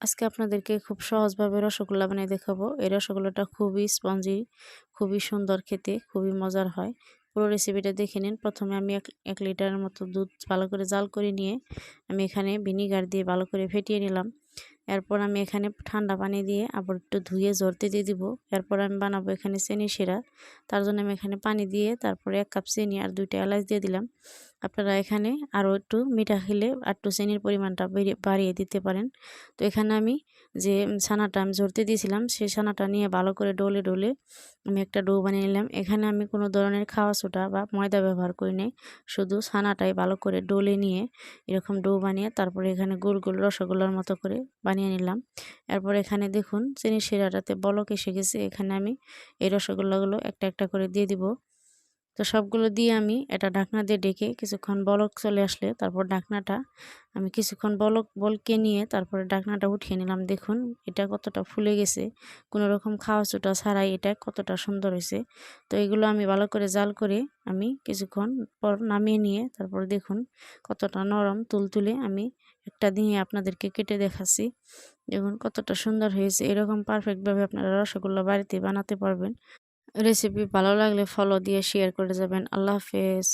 আজকে আপনাদেরকে খুব সহজভাবে রসগোল্লা বানিয়ে দেখাবো। এই রসগোল্লাটা খুবই স্পঞ্জি, খুবই সুন্দর খেতে, খুবই মজার হয়। পুরো রেসিপিটা দেখে নিন। প্রথমে আমি এক এক লিটারের মতো দুধ ভালো করে জাল করে নিয়ে আমি এখানে ভিনিগার দিয়ে ভালো করে ফেটিয়ে নিলাম। এরপর আমি এখানে ঠান্ডা পানি দিয়ে আবার একটু ধুয়ে জড়তে দিয়ে দিব। এরপর আমি বানাবো এখানে চেনি শিরা। তার জন্য আমি এখানে পানি দিয়ে তারপরে এক কাপ চিনি আর দুইটা এলাচ দিয়ে দিলাম। আপনারা এখানে আরও একটু মিঠা খেলে একটু চিনির পরিমাণটা বাড়িয়ে দিতে পারেন। তো এখানে আমি যে ছানাটা আমি ঝরতে দিয়েছিলাম সেই ছানাটা নিয়ে ভালো করে ডলে ডলে আমি একটা ডো বানিয়ে নিলাম। এখানে আমি কোনো ধরনের খাওয়া সোটা বা ময়দা ব্যবহার করি নাই, শুধু ছানাটাই ভালো করে ডলে নিয়ে এরকম ডো বানিয়ে তারপরে এখানে গোল গোল রসগোল্লার মতো করে বানিয়ে নিলাম। এরপর এখানে দেখুন চিনি শিরাটাতে বলক এসে গেছে। এখানে আমি এই রসগোল্লাগুলো একটা একটা করে দিয়ে দিব। তো সবগুলো দিয়ে আমি এটা ঢাকনা দিয়ে ডেকে কিছুক্ষণ বলক চলে আসলে, তারপর ঢাকনাটা আমি কিছুক্ষণ বলক, বলকে নিয়ে তারপরে ঢাকনাটা উঠিয়ে নিলাম। দেখুন, এটা কতটা ফুলে গেছে। কোনো রকম খাওয়া চোটা ছাড়াই এটা কতটা সুন্দর হয়েছে। তো এগুলো আমি ভালো করে জাল করে আমি কিছুক্ষণ পর নামিয়ে নিয়ে তারপর দেখুন কতটা নরম তুলতুলে আমি একটা দিয়ে আপনাদেরকে কেটে দেখাচ্ছি। দেখুন কতটা সুন্দর হয়েছে। এরকম পারফেক্টভাবে আপনারা রসগোল্লা বাড়িতে বানাতে পারবেন। রেসিপি ভালো লাগলে ফলো দিয়ে শেয়ার করে যাবেন। আল্লাহ হাফেজ।